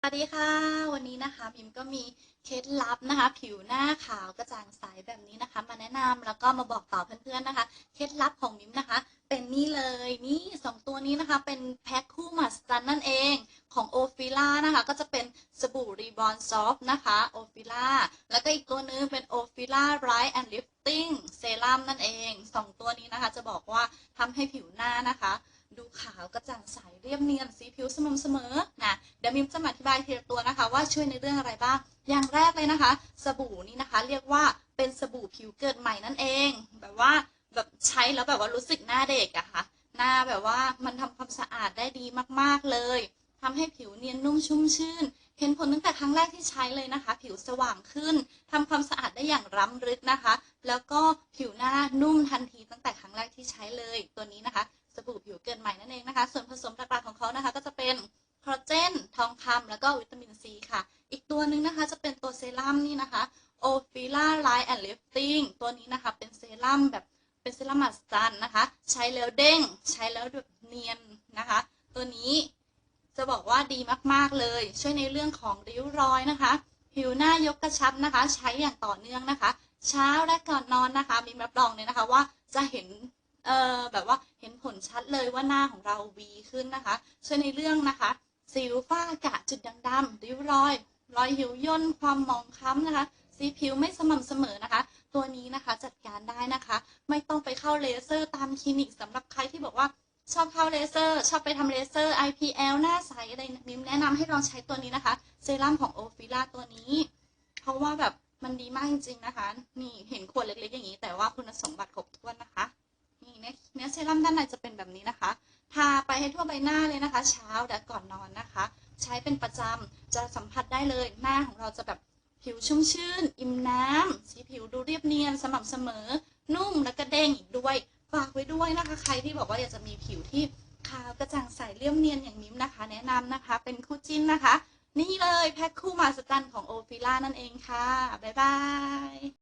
สวัสดีค่ะ วันนี้นะคะพิมก็มีเคล็ดลับนะคะ ผิวหน้าขาวกระจ่างใสแบบนี้นะคะ มาแนะนำแล้วก็มาบอกต่อเพื่อนๆนะคะ เคล็ดลับของมิมนะคะ เป็นนี่เลยนี่สองตัวนี้นะคะ เป็นแพ็คคู่มาสตันนั่นเองของโอฟิล่านะคะ ก็จะเป็นสบู่รีบอนซอฟนะคะโอฟิล่าแล้วก็อีกตัวนึงเป็นโอฟิล่าไรท์แอนด์ลิฟติ้งเซรั่มนั่นเองสองตัวนี้นะคะ จะบอกว่าทำให้ผิวหน้านะคะ ขาวกระจ่างใสเรียบเนียนสีผิวสม่ำเสมอนะเดี๋ยวมิมจะมาอธิบายทีละตัวนะคะ ว่าช่วยในเรื่องอะไรบ้าง อย่างแรกเลยนะคะ สบู่นี่นะคะ เรียกว่าเป็นสบู่ผิวเกิดใหม่นั่นเอง แบบว่าแบบใช้แล้วแบบว่ารู้สึกหน้าเด็กอะค่ะหน้าแบบว่ามันทำความสะอาดได้ดีมากๆเลยทำให้ผิวเนียนนุ่มชุ่มชื่น เห็นผลตั้งแต่ครั้งแรกที่ใช้เลยนะคะ ผิวสว่างขึ้นทำความสะอาดได้อย่างล้ำลึกนะคะ แล้วก็ผิวหน้านุ่มทันทีตั้งแต่ครั้งแรกที่ใช้เลยตัวนี้นะคะ สบู่ผิวเกินใหม่ นะคะ ส่วนผสมหลักๆของเขานะคะก็จะเป็นคอลลาเจน ทองคำแล้วก็วิตามินซีค่ะ อีกตัวหนึ่งนะคะจะเป็นตัวเซรั่มนี่นะคะโอฟิล่าไลท์แอนด์ลิฟติ้งตัวนี้นะคะเป็นเซรั่มแบบเป็นเซรั่มมัสตันนะคะ ใช้แล้วเด้ง ใช้แล้วแบบเนียนนะคะ ตัวนี้จะบอกว่าดีมากๆเลย ช่วยในเรื่องของริ้วรอยนะคะ ผิวหน้ายกกระชับนะคะ ใช้อย่างต่อเนื่องนะคะ เช้าและก่อนนอนนะคะ มีรับรองเลยนะคะว่าจะเห็น เอ่อแบบว่าเห็นผลชัดเลยว่าหน้าของเราวีขึ้นนะคะช่วยในเรื่องนะคะ สิวฝ้ากระจุดด่างดำริ้วรอย รอยหิวย่นความมองคล้ำนะคะ สีผิวไม่สม่ำเสมอนะคะ ตัวนี้นะคะจัดการได้นะคะ ไม่ต้องไปเข้าเลเซอร์ตามคลินิกสำหรับใครที่บอกว่าชอบเข้าเลเซอร์ ชอบไปทำเลเซอร์ IPL หน้าใสอะไรมิมแนะนำให้ลองใช้ตัวนี้นะคะ เซรั่มของโอฟิล่าตัวนี้ เพราะว่าแบบมันดีมากจริงๆนะคะ นี่เห็นขวดเล็กๆอย่างนี้ แต่ว่าคุณสมบัติครบถ้วนนะคะ นี่เนื้อเซรั่มด้านในจะเป็นแบบนี้นะคะ ทาไปให้ทั่วใบหน้าเลยนะคะ เช้าและก่อนนอนนะคะ ใช้เป็นประจำจะสัมผัสได้เลยหน้าของเราจะแบบผิวชุ่มชื่น อิ่มน้ำสีผิวดูเรียบเนียนสม่ำเสมอ นุ่มและก็เด้งอีกด้วยฝากไว้ด้วยนะคะ ใครที่บอกว่าอยากจะมีผิวที่ขาวกระจ่างใสเรียบเนียนอย่างมิมนะคะ แนะนำนะคะ เป็นคู่จิ้นนะคะ นี่เลยแพ็คคู่มาสตันของโอฟิล่านั่นเองค่ะ บ๊ายบาย